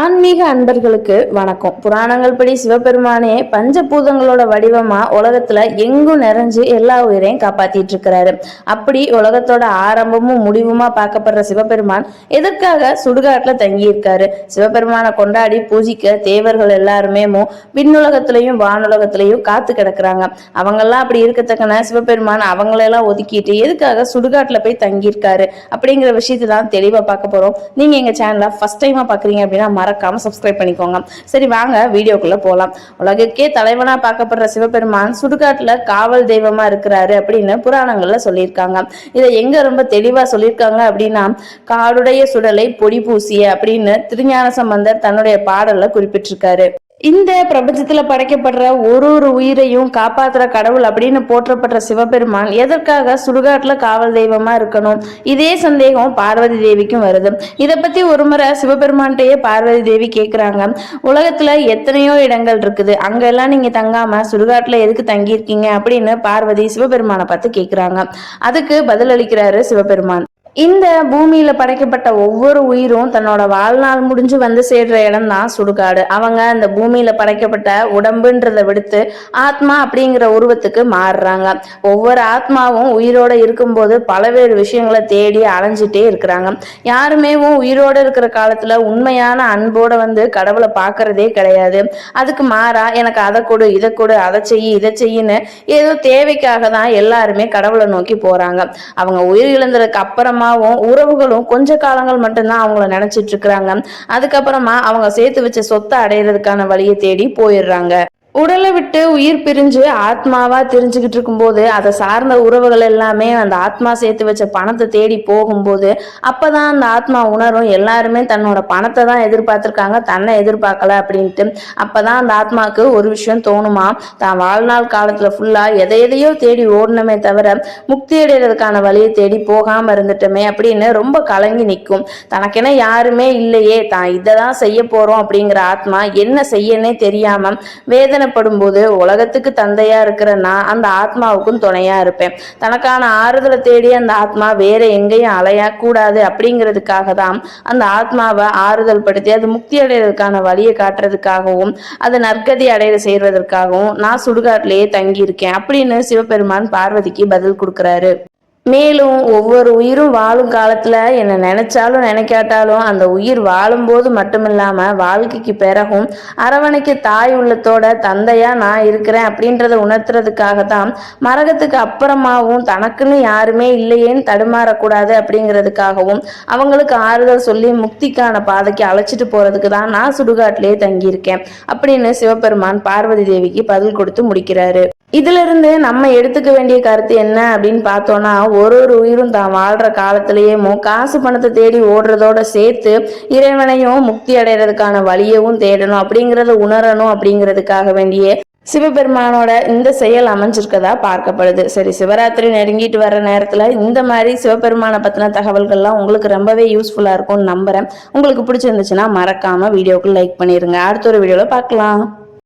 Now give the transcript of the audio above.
ஆன்மீக அன்பர்களுக்கு வணக்கம். புராணங்கள் படி சிவபெருமானே பஞ்சபூதங்களோட வடிவமா உலகத்துல எங்கும் நிறைஞ்சு எல்லா உயிரையும் காப்பாத்திட்டு இருக்கிறாரு அப்படி உலகத்தோட ஆரம்பமும் முடிவுமா பார்க்கப்படுற சிவபெருமான் எதற்காக சுடுகாட்டுல தங்கி இருக்காரு சிவபெருமானை கொண்டாடி பூஜிக்க தேவர்கள் எல்லாருமே விண்ணுலகத்திலையும் வானுலகத்திலையும் காத்து கிடக்குறாங்க. அவங்கெல்லாம் அப்படி இருக்கத்தக்கன சிவபெருமான் அவங்களெல்லாம் ஒதுக்கிட்டு எதுக்காக சுடுகாட்டுல போய் தங்கியிருக்காரு? அப்படிங்கிற விஷயத்தை தான் தெளிவா பார்க்க போறோம். நீங்க எங்க சேனலை ஃபர்ஸ்ட் டைமா பாக்குறீங்க அப்படின்னா மறக்காமல் சப்ஸ்கிரைப் பண்ணிக்கோங்க. சரி வாங்க வீடியோக்குள்ளே போகலாம் உலகுக்கே தலைவனாக பார்க்கப்படுற சிவபெருமான் சுடுகாட்டில் காவல் தெய்வமாக இருக்கிறாரு அப்படின்னு புராணங்களில் சொல்லியிருக்காங்க. இதை எங்கே ரொம்ப தெளிவாக சொல்லியிருக்காங்க அப்படின்னா காடுடைய சுடலை பொடி பூசிய அப்படின்னு திருஞான சம்பந்தர் தன்னுடைய பாடலில் குறிப்பிட்டிருக்காரு. இந்த பிரபஞ்சத்துல படைக்கப்படுற ஒரு ஒரு உயிரையும் காப்பாத்துற கடவுள் அப்படின்னு போற்றப்படுற சிவபெருமான் எதற்காக சுடுகாட்டுல காவல் தெய்வமா இருக்கணும்? இதே சந்தேகம் பார்வதி தேவிக்கும் வருது. இதை பத்தி ஒரு முறை சிவபெருமான்கிட்டயே பார்வதி தேவி கேக்குறாங்க. உலகத்துல எத்தனையோ இடங்கள் இருக்குது. அங்கெல்லாம் நீங்க தங்காம சுடுகாட்டுல எதுக்கு தங்கியிருக்கீங்க? அப்படின்னு பார்வதி சிவபெருமானை பார்த்து கேக்குறாங்க. அதுக்கு பதிலளிக்கிறாரு சிவபெருமான். இந்த பூமியில படைக்கப்பட்ட ஒவ்வொரு உயிரும் தன்னோட வாழ்நாள் முடிஞ்சு வந்து சேர்ற இடம் தான் சுடுகாடு. அவங்க அந்த பூமியில படைக்கப்பட்ட உடம்புன்றதை விடுத்து ஆத்மா அப்படிங்கிற உருவத்துக்கு மாறுறாங்க. ஒவ்வொரு ஆத்மாவும் உயிரோட இருக்கும்போது பலவேறு விஷயங்களை தேடி அலைஞ்சிட்டே இருக்கிறாங்க. யாருமே உயிரோட இருக்கிற காலத்துல உண்மையான அன்போட வந்து கடவுளை பார்க்கறதே கிடையாது. அதுக்கு மாறா எனக்கு அதை கொடு இதை கொடு அதை செய்ய இதை செய்யுன்னு ஏதோ தேவைக்காக தான் எல்லாருமே கடவுளை நோக்கி போறாங்க. அவங்க உயிர் இழந்ததுக்கு அப்புறமா அம்மாவும் உறவுகளும் கொஞ்ச காலங்கள் மட்டும்தான் அவங்கள நினைச்சிட்டு இருக்கிறாங்க. அதுக்கப்புறமா அவங்க சேர்த்து வச்ச சொத்தை அடையிறதுக்கான வழியை தேடி போயிடுறாங்க. உடலை விட்டு உயிர் பிரிஞ்சு ஆத்மாவா தெரிஞ்சுக்கிட்டு இருக்கும்போது அதை சார்ந்த உறவுகள் எல்லாமே அந்த ஆத்மா சேர்த்து வச்ச பணத்தை தேடி போகும்போது அப்பதான் அந்த ஆத்மா உணரும். எல்லாருமே தன்னோட பணத்தை தான் எதிர்பார்த்திருக்காங்க. தன்னை எதிர்பார்க்கல அப்படின்ட்டு. அப்பதான் அந்த ஆத்மாவுக்கு ஒரு விஷயம் தோணுமா? தான் வாழ்நாள் காலத்துல ஃபுல்லா எதை எதையோ தேடி ஓடணுமே தவிர முக்தி அடைகிறதுக்கான வழியை தேடி போகாம இருந்துட்டோமே அப்படின்னு ரொம்ப கலங்கி நிற்கும். தனக்கென யாருமே இல்லையே. தான் இதை தான் செய்ய போறோம் அப்படிங்கிற ஆத்மா என்ன செய்யனே தெரியாம வேதனை வேதனைப்படும் போது உலகத்துக்கு தந்தையா இருக்கிற நான் அந்த ஆத்மாவுக்கும் துணையா இருப்பேன். தனக்கான ஆறுதலை தேடி அந்த ஆத்மா வேற எங்கேயும் அலைய கூடாது அப்படிங்கிறதுக்காக தான் அந்த ஆத்மாவை ஆறுதல் படுத்தி அது முக்தி அடைகிறதுக்கான வழியை காட்டுறதுக்காகவும் அதை நற்கதி அடைய செய்வதற்காகவும் நான் சுடுகாட்டிலேயே தங்கியிருக்கேன் அப்படின்னு சிவபெருமான் பார்வதிக்கு பதில் கொடுக்குறாரு. மேலும் ஒவ்வொரு உயிரும் வாழும் காலத்துல என்ன நினைச்சாலும் நினைக்காட்டாலும் அந்த உயிர் வாழும்போது மட்டுமில்லாம வாழ்க்கைக்கு பிறகும் அரவணைக்கு தாய் உள்ளத்தோட தந்தையா நான் இருக்கிறேன் அப்படின்றத உணர்த்துறதுக்காக தான் மரகத்துக்கு அப்புறமாவும் தனக்குன்னு யாருமே இல்லையேன்னு தடுமாறக்கூடாது அப்படிங்கிறதுக்காகவும் அவங்களுக்கு ஆறுதல் சொல்லி முக்திக்கான பாதைக்கு அழைச்சிட்டு போறதுக்கு தான் நான் சுடுகாட்டிலே தங்கியிருக்கேன் அப்படின்னு சிவபெருமான் பார்வதி தேவிக்கு பதில் கொடுத்து முடிக்கிறாரு. இதுல இருந்து நம்ம எடுத்துக்க வேண்டிய கருத்து என்ன அப்படின்னு பார்த்தோம்னா ஒரு ஒரு உயிரும் தான் வாழ்ற காலத்திலேயே காசு பணத்தை தேடி ஓடுறதோட சேர்த்து இறைவனையும் முக்தி அடைறதுக்கான வழியவும் தேடணும் அப்படிங்கறத உணரணும் அப்படிங்கிறதுக்காக வேண்டிய சிவபெருமானோட இந்த செயல் அமைஞ்சிருக்கதா பார்க்கப்படுது. சரி சிவராத்திரி நெருங்கிட்டு வர நேரத்துல இந்த மாதிரி சிவபெருமானை பத்தின தகவல்கள்லாம் உங்களுக்கு ரொம்பவே யூஸ்ஃபுல்லா இருக்கும்னு நம்புறேன். உங்களுக்கு பிடிச்சிருந்துச்சுன்னா மறக்காம வீடியோக்கு லைக் பண்ணிருங்க. அடுத்த ஒரு வீடியோல பார்க்கலாம்.